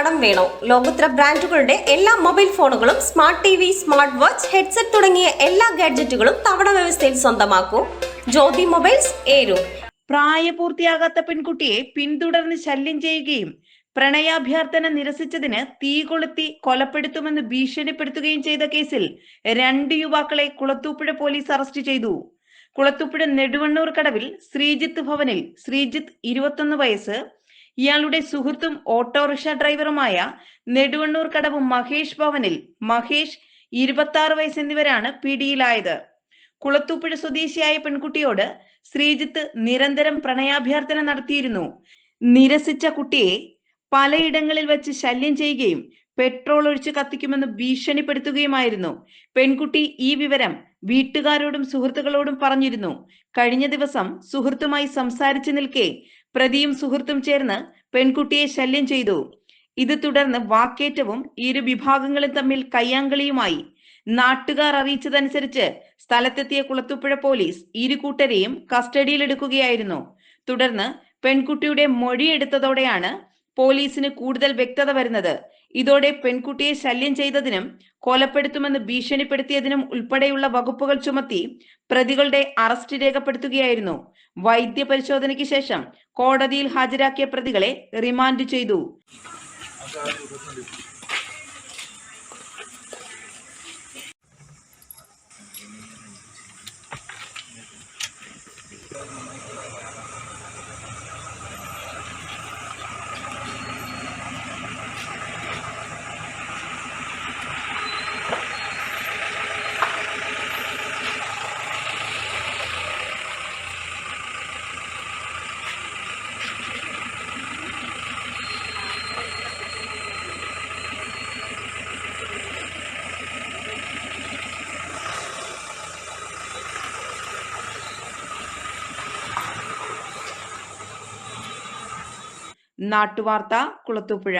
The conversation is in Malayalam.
കടം വേണോ? ലോകോത്തര ബ്രാൻഡുകളുടെ എല്ലാ മൊബൈൽ ഫോണുകളും smart T V smart watch headset തുടങ്ങിയ എല്ലാ ഗാഡ്ജറ്റുകളും തവണ വ്യവസ്ഥയിൽ സ്വന്തമാക്കൂ. ജ്യോതി മൊബൈൽസ് ഏരു. പ്രായപൂർത്തിയാകാത്ത പെൺകുട്ടിയെ പിന്തുടർന്ന് ശല്യം ചെയ്യുകയും പ്രണയാഭ്യർത്ഥന നിരസിച്ചതിന് തീ കൊളുത്തി കൊലപ്പെടുത്തുമെന്ന് ഭീഷണിപ്പെടുത്തുകയും ചെയ്ത കേസിൽ രണ്ട് യുവാക്കളെ കുളത്തൂപ്പുഴ പോലീസ് അറസ്റ്റ് ചെയ്തു. കുളത്തൂപ്പുഴ നെടുവണ്ണൂർ കടവിൽ ശ്രീജിത്ത് ഭവനിൽ ശ്രീജിത്ത് ഇരുപത്തൊന്ന് വയസ്സ് ഇയാളുടെ സുഹൃത്തും ഓട്ടോറിക്ഷ ഡ്രൈവറുമായ നെടുവണ്ണൂർ കടവ് മഹേഷ് ഭവനിൽ മഹേഷ് ഇരുപത്തി ആറ് വയസ്സ് എന്നിവരാണ് പിടിയിലായത്. കുളത്തൂപ്പുഴ സ്വദേശിയായ പെൺകുട്ടിയോട് ശ്രീജിത്ത് നിരന്തരം പ്രണയാഭ്യർത്ഥന നടത്തിയിരുന്നു. നിരസിച്ച കുട്ടിയെ പലയിടങ്ങളിൽ വെച്ച് ശല്യം ചെയ്യുകയും പെട്രോൾ ഒഴിച്ച് കത്തിക്കുമെന്ന് ഭീഷണിപ്പെടുത്തുകയുമായിരുന്നു. പെൺകുട്ടി ഈ വിവരം വീട്ടുകാരോടും സുഹൃത്തുക്കളോടും പറഞ്ഞിരുന്നു. കഴിഞ്ഞ ദിവസം സുഹൃത്തുമായി സംസാരിച്ചു നിൽക്കെ പ്രതിയും സുഹൃത്തും ചേർന്ന് പെൺകുട്ടിയെ ശല്യം ചെയ്തു. ഇത് തുടർന്ന് വാക്കേറ്റവും ഇരു വിഭാഗങ്ങളും തമ്മിൽ കയ്യാങ്കളിയുമായി. നാട്ടുകാർ അറിയിച്ചതനുസരിച്ച് സ്ഥലത്തെത്തിയ കുളത്തുപുഴ പോലീസ് ഇരു കൂട്ടരെയും കസ്റ്റഡിയിലെടുക്കുകയായിരുന്നു. തുടർന്ന് പെൺകുട്ടിയുടെ മൊഴിയെടുത്തതോടെയാണ് പോലീസിന് കൂടുതൽ വ്യക്തത വരുന്നത്. ഇതോടെ പെൺകുട്ടിയെ ശല്യം ചെയ്തതിനും കൊലപ്പെടുത്തുമെന്ന് ഭീഷണിപ്പെടുത്തിയതിനും ഉൾപ്പെടെയുള്ള വകുപ്പുകൾ ചുമത്തി പ്രതികളുടെ അറസ്റ്റ് രേഖപ്പെടുത്തുകയായിരുന്നു. വൈദ്യ പരിശോധനയ്ക്ക് ശേഷം കോടതിയിൽ ഹാജരാക്കിയ പ്രതികളെ റിമാൻഡ് ചെയ്തു. നാട്ടുവാർത്ത കുളത്തൂപ്പുഴ